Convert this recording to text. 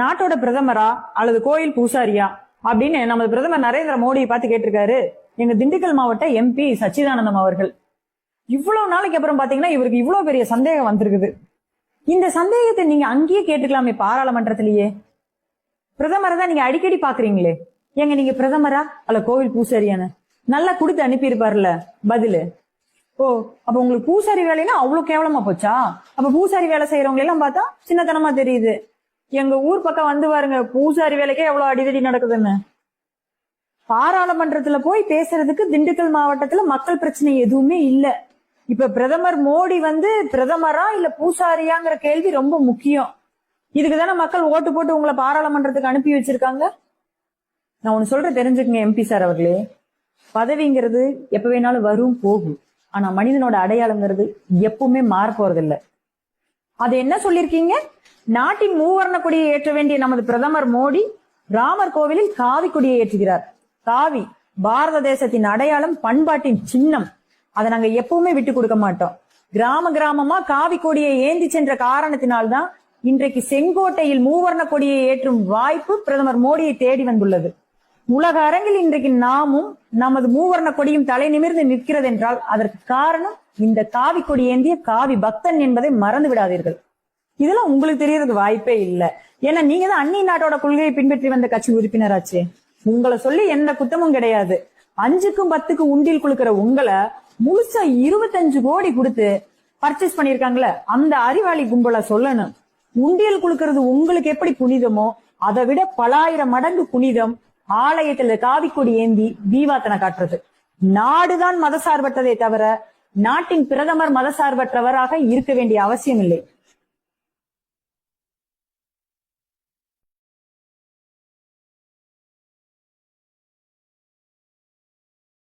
நாட்டோட பிரதமரா அல்லது கோயில் பூசாரியா அப்படின்னு நமது பிரதமர் நரேந்திர மோடியை பார்த்து கேட்டிருக்காரு. எங்க திண்டுக்கல் மாவட்ட எம்பி சச்சிதானந்தம் அவர்கள். இவ்வளவு நாளைக்கு அப்புறம் பாத்தீங்கன்னா இவருக்கு இவ்வளவு பெரிய சந்தேகம் வந்திருக்குது. இந்த சந்தேகத்தை நீங்க அங்கேயே கேட்டுக்கலாமே பாராளுமன்றத்திலேயே. பிரதமரை தான் நீங்க அடிக்கடி பாக்குறீங்களே. ஏங்க நீங்க பிரதமரா அல்ல கோவில் பூசாரியான நல்லா கொடுத்து அனுப்பியிருப்பார்ல பதிலு. ஓ அப்ப உங்களுக்கு பூசாரி வேலைன்னா அவ்வளவு கேவலமா போச்சா? அப்ப பூசாரி வேலை செய்யறவங்க எல்லாம் பார்த்தா சின்னத்தனமா தெரியுது. எங்க ஊர் பக்கம் வந்து பாருங்க பூசாரி வேலைக்கே எவ்வளவு அடிதடி நடக்குதுன்னு. பாராளுமன்றத்துல போய் பேசுறதுக்கு திண்டுக்கல் மாவட்டத்துல மக்கள் பிரச்சனை எதுவுமே இல்ல. இப்ப பிரதமர் மோடி வந்து பிரதமரா இல்ல பூசாரியாங்கிற கேள்வி ரொம்ப முக்கியம். இதுக்கு தானே மக்கள் ஓட்டு போட்டு உங்களை பாராளுமன்றத்துக்கு அனுப்பி வச்சிருக்காங்க? நான் ஒண்ணு சொல்ற தெரிஞ்சுக்கங்க எம்பி சார் அவர்களே. பதவிங்கிறது எப்ப வேணாலும் வரும் போகும். ஆனா மனிதனோட அடையாளங்கிறது எப்பவுமே மாற போறதில்லை அது என்ன சொல்லிருக்கீங்க நாட்டின் மூவர்ண கொடியை ஏற்ற வேண்டிய நமது பிரதமர் மோடி ராமர் கோவிலில் காவி கொடியை ஏற்றுகிறார். காவி பாரத தேசத்தின் அடையாளம் பண்பாட்டின் சின்னம். அதை நாங்க எப்பவுமே விட்டு கொடுக்க மாட்டோம். கிராம கிராமமா காவி கொடியை ஏந்தி சென்ற காரணத்தினால்தான் இன்றைக்கு செங்கோட்டையில் மூவர்ண கொடியை ஏற்றும் வாய்ப்பு பிரதமர் மோடியை தேடி வந்துள்ளது. உலக அரங்கில் இன்றைக்கு நாமும் நமது மூவர்ண கொடியும் தலை நிமிர்ந்து நிற்கிறது என்றால் அதற்கு காரணம் இந்த காவி கொடி ஏந்திய காவி பக்தன் என்பதை மறந்து விடாதீர்கள். இதெல்லாம் உங்களுக்கு தெரியறது வாய்ப்பே இல்ல. ஏன்னா நீங்க தான் அந்நிய நாட்டோட கொள்கையை பின்பற்றி வந்த கட்சி உறுப்பினராச்சே. உங்களை சொல்லி எந்த குத்தமும் கிடையாது. அஞ்சுக்கும் பத்துக்கும் உண்டில் குளுக்கிற உங்களை முழுசா இருபத்தஞ்சு கோடி கொடுத்து பர்ச்சேஸ் பண்ணிருக்காங்களே அந்த அறிவாளி கும்பலை சொல்லணும். உண்டியல் குளுக்கிறது உங்களுக்கு எப்படி புனிதமோ அதை விட பலாயிரம் மடங்கு புனிதம் ஆலயத்துல காவிக்கொடி ஏந்தி தீவாத்தனை காட்டுறது. நாடுதான் மதசார்பற்றதே தவிர நாட்டின் பிரதமர் மதசார்பற்றவராக இருக்க வேண்டிய அவசியம் இல்லை